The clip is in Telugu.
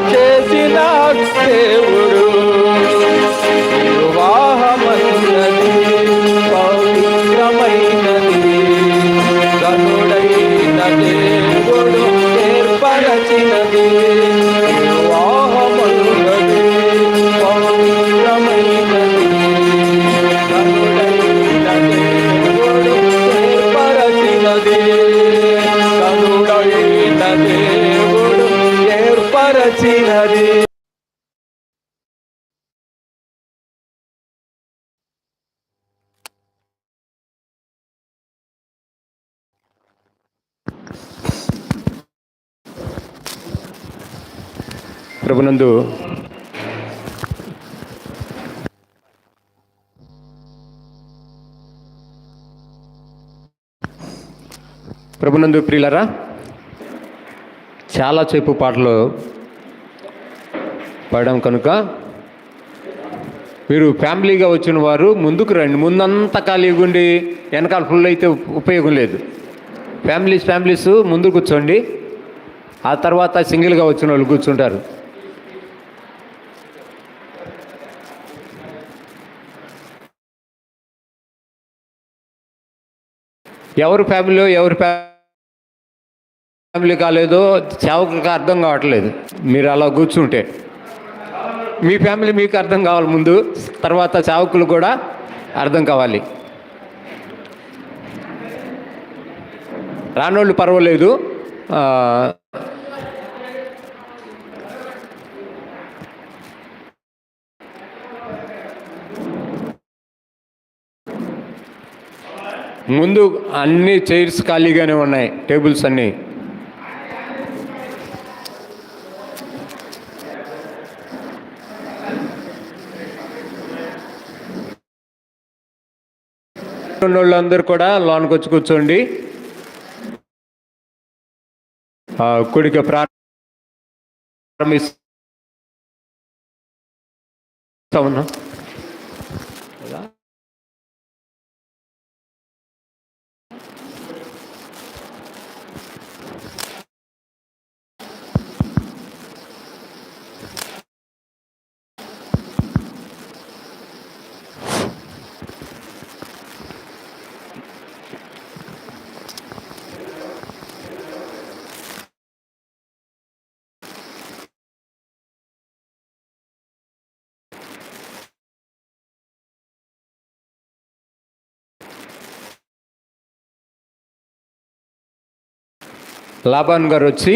হচ্ছে మరచినది ప్రభునందు ప్రభునందు ప్రియులరా చాలా చెప్పు పాటలు పడడం కనుక మీరు ఫ్యామిలీగా వచ్చిన వారు ముందుకు రండి. ముందంతా ఖాళీగా ఉండి వెనకాల ఫుల్ అయితే ఉపయోగం లేదు. ఫ్యామిలీస్ ఫ్యామిలీస్ ముందు కూర్చోండి. ఆ తర్వాత సింగిల్గా వచ్చిన వాళ్ళు కూర్చుంటారు. ఎవరు ఫ్యామిలీ ఎవరు ఫ్యామిలీ కాలేదో సేవకులకు అర్థం కావట్లేదు. మీరు అలా కూర్చుంటే. మీ ఫ్యామిలీ మీకు అర్థం కావాలి ముందు. తర్వాత చావుకులు కూడా అర్థం కావాలి. రానోళ్ళు పర్వాలేదు. ముందు అన్ని చైర్స్ ఖాళీగానే ఉన్నాయి. టేబుల్స్ అన్నీ. ఉన్నోళ్ళందరూ కూడా లోనికి వచ్చి కూర్చోండి. ఆ, కుడికి ప్రారంభిస్తా ఉన్నాం లాభాన్ గారు వచ్చి